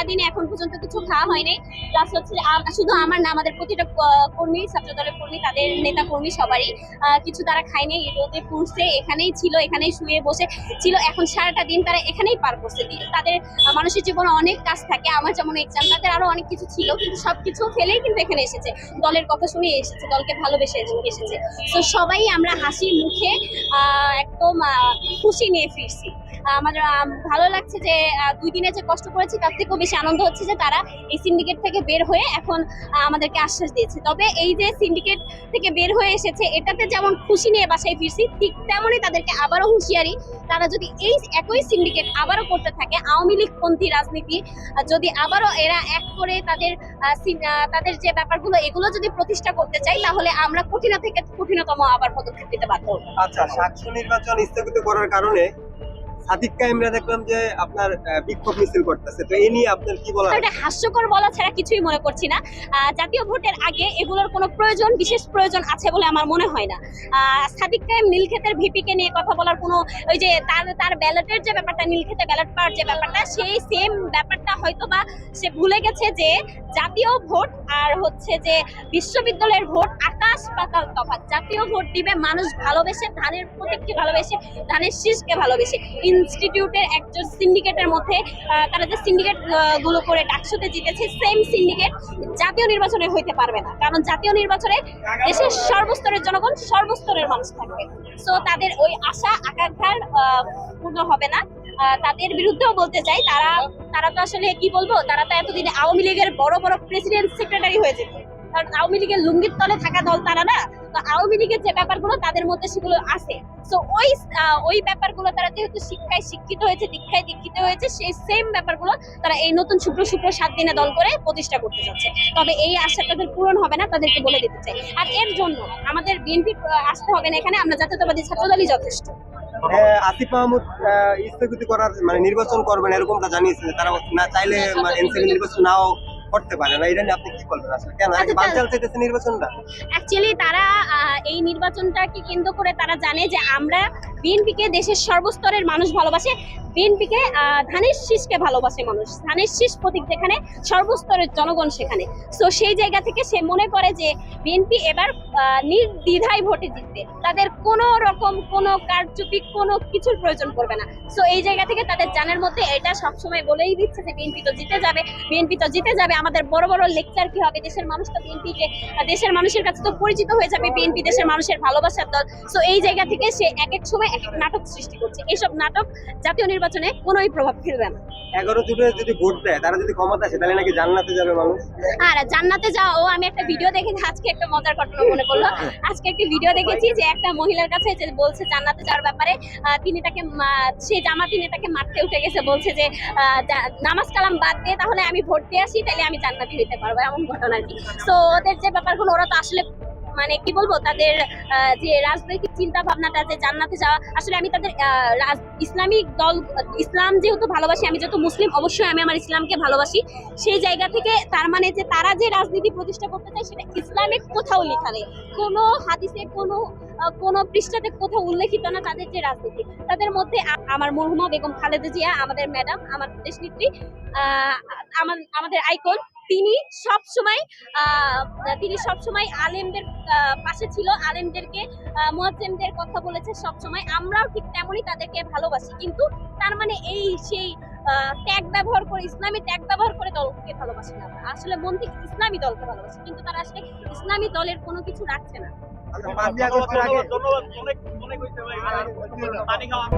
সারাদিনে এখন পর্যন্ত কিছু খাওয়া হয়নি। প্লাস হচ্ছে শুধু আমার না, আমাদের প্রতিটা কর্মী ছাত্র দলের কর্মী, তাদের নেতা কর্মী সবারই কিছু তারা খায়নি। রোদে পুড়ছে, এখানেই ছিল, এখানেই শুয়ে বসে ছিল। এখন সারাটা দিন তারা এখানেই পার করছে। তাদের মানুষের জীবনে অনেক কাজ থাকে। আমার যেমন এক্সাম তাদের আরও অনেক কিছু ছিল, কিন্তু সবকিছু ফেলেই কিন্তু এখানে এসেছে। দলের কথা শুনে এসেছে, দলকে ভালোবেসে এসেছে। তো সবাই আমরা হাসি মুখে একদম খুশি নিয়ে ফিরছি। আমার ভালো লাগছে যে দুই দিনে যে কষ্ট করেছি, তার থেকেও বেশি আনন্দ হচ্ছে যে তারা এই সিন্ডিকেট থেকে বের হয়ে এখন আমাদেরকে আশ্বাস দিয়েছে তবে এই যে সিন্ডিকেট থেকে বের হয়ে এসেছে, এটাতে যেমন খুশি নিয়ে বাসায় ফিরছি, ঠিক তেমনই তাদেরকে আবারও হুঁশিয়ারি, তারা যদি এই একই সিন্ডিকেট আবারও করতে থাকে, আওয়ামী লীগপন্থী রাজনীতি যদি আবারও এরা এক করে তাদের তাদের যে ব্যাপারগুলো, এগুলো যদি প্রতিষ্ঠা করতে চাই, তাহলে আমরা কঠিন থেকে কঠিনতম আবার পদক্ষেপ নিতে হব। আচ্ছা সাতশো নির্বাচন স্থগিত করার কারণে সাদিক কাইমরা দেখলাম যে আপনার বিক্ষোভ মিছিল করতেছে। তো এই নিয়ে আপনার কি বলা এটা হাস্যকর বলা ছাড়া কিছুই মনে করছি না। জাতীয় ভোটের আগে এগুলোর কোনো প্রয়োজন বিশেষ প্রয়োজন আছে বলে আমার মনে হয় না। সাদিক কায়েম নীলক্ষেতের ভিপিকে নিয়ে কথা বলার কোনো ওই যে তার তার ব্যালটের যে ব্যাপারটা নীলক্ষেতে ব্যালট পাওয়ার যে ব্যাপারটা সেই সেম ব্যাপারটা হয়তো বা সে ভুলে গেছে যে জাতীয় ভোট আর হচ্ছে যে বিশ্ববিদ্যালয়ের ভোট আকাশ পাতাল তফাৎ। জাতীয় ভোট দিবে মানুষ ভালোবেসে, ধানের প্রতীককে ভালোবেসে, ধানের শীষকে ভালোবেসে। ইনস্টিটিউটের একজন সিন্ডিকেটের মধ্যে তারা যে সিন্ডিকেটগুলো করে ডাকসুতে জিতেছে সেম সিন্ডিকেট জাতীয় নির্বাচনে হইতে পারবে না। কারণ জাতীয় নির্বাচনে দেশের সর্বস্তরের জনগণ সর্বস্তরের মানুষ থাকবে। সো তাদের ওই আশা, আকাঙ্ক্ষার পূর্ণ হবে না। তাদের বিরুদ্ধেও বলতে চাই, তারা তারা তো আসলে কি বলব? তারা তো এতদিনে আওয়ামী লীগের বড় বড় প্রেসিডেন্ট সেক্রেটারি হয়ে যেত। কারণ আওয়ামী লীগের লুঙ্গির তলে থাকা দল তারা না তো আওয়ামী লীগের যে ব্যাপারগুলো তাদের মধ্যে সেগুলো আছে। সো ওই ওই ব্যাপারগুলো তারা যেহেতু শিক্ষায় শিক্ষিত হয়েছে দীক্ষায় দীক্ষিত হয়েছে সেই সেম ব্যাপারগুলো তারা এই নতুন শুক্র শুক্র সাত দিনে দল করে প্রতিষ্ঠা করতে যাচ্ছে। তবে এই আশা তাদের পূরণ হবে না তাদেরকে বলে দিতে চাই। আর এর জন্য আমাদের বিএনপি আসতে হবে না এখানে আমরা জাতীয়তাবাদী ছাত্রদলই যথেষ্ট। আসিফ মাহমুদ স্থগিত করার মানে নির্বাচন করবেন এরকমটা জানিয়েছেন তারা না চাইলে এনসিপি নির্বাচন নাও করতে পারে না এটা নিয়ে আপনি কি বলবেন? আসলে কেন? আচ্ছা, বানচাল চাইতেছে নির্বাচনটা। অ্যাকচুয়ালি তারা আহ, এই নির্বাচনটাকে কেন্দ্র করে তারা জানে যে আমরা বিএনপিকে দেশের সর্বস্তরের মানুষ ভালোবাসে। বিএনপিকে ধানের শীষকে ভালোবাসে মানুষ। ধানের শীষ প্রতীক যেখানে, সর্বস্তরের জনগণ সেখানে। সো সেই জায়গা থেকে সে মনে করে যে বিএনপি এবার নির্দ্বিধায় ভোটে জিতবে। তাদের কোনো রকম, কোনো কারচুপি, কোনো কিছুর প্রয়োজন পড়বে না। সো এই জায়গা থেকে তাদের জানের মধ্যে এটা সবসময় বলেই দিচ্ছে যে বিএনপি তো জিতে যাবে, বিএনপি তো জিতে যাবে। আমাদের বড় বড় লেকচার কি হবে? দেশের মানুষ তো বিএনপিকে, দেশের মানুষের কাছে তো পরিচিত হয়ে যাবে বিএনপি দেশের মানুষের ভালোবাসার দল। সো এই জায়গা থেকে সে এক এক সময় এক এক নাটক সৃষ্টি করছে। এইসব নাটক জাতীয় নির্বাচনে কোনোই প্রভাব ফেলবে না। এগারো জুটে যদি ভোট দেয় তারা যদি ক্ষমতা আসে তাহলে নাকি জান্নাতে যাবে মানুষ? আর জান্নাতে যাও আমি একটা ভিডিও দেখেছি আজকে একটা মজার ঘটনা মনে পড়ল। আজকে একটা ভিডিও দেখেছি যে একটা মহিলার কাছে যে বলছে জান্নাতে যাওয়ার ব্যাপারে তিনি তাকে মা- সেই জামাতি নেতাকে মারতে উঠে গেছে বলছে যে আহ, নামাজ কালাম বাদ দিয়ে তাহলে আমি ভোট দিয়ে আসি তাহলে আমি জান্নাতি হইতে পারব এমন ঘটনা আর কি। তো ওদের যে ব্যাপারগুলো ওরা তো আসলে মানে কি বলব তাদের যে রাজনৈতিক চিন্তা ভাবনাটা যে জান্নাতে যাওয়া আসলে আমি তাদের ইসলামিক দল ইসলাম যেহেতু ভালোবাসি আমি যেহেতু মুসলিম অবশ্যই আমি আমার ইসলামকে ভালোবাসি। সেই জায়গা থেকে তার মানে যে তারা যে রাজনীতি প্রতিষ্ঠা করতে চায় সেটা ইসলামিক কোথাও লেখা নেই। কোনো হাদিসে কোনো কোনো পৃষ্ঠাতে কোথাও উল্লেখিত না তাদের যে রাজনীতি। তাদের মধ্যে আমার মরহুমা বেগম খালেদা জিয়া আমাদের ম্যাডাম আমার দেশনেত্রী আহ, আমার- আমাদের আইকন তিনি সব সময় তিনি সব সময় আলেমদের পাশে ছিল। আলেমদেরকে মুয়াজ্জেমদের কথা বলেছে সব সময় আমরাও ঠিক তেমনই তাদেরকে ভালোবাসি। কিন্তু তার মানে এই সেই ট্যাগ ব্যবহার করে ইসলামী ট্যাগ ব্যবহার করে দলকে ভালোবাসি না আমরা। আসলে মন থেকে ইসলামী দলকে ভালোবাসি কিন্তু তারা আসলে ইসলামী দলের কোনো কিছু রাখছে না। আচ্ছা ধন্যবাদ অনেক অনেক পানি খাওয়া।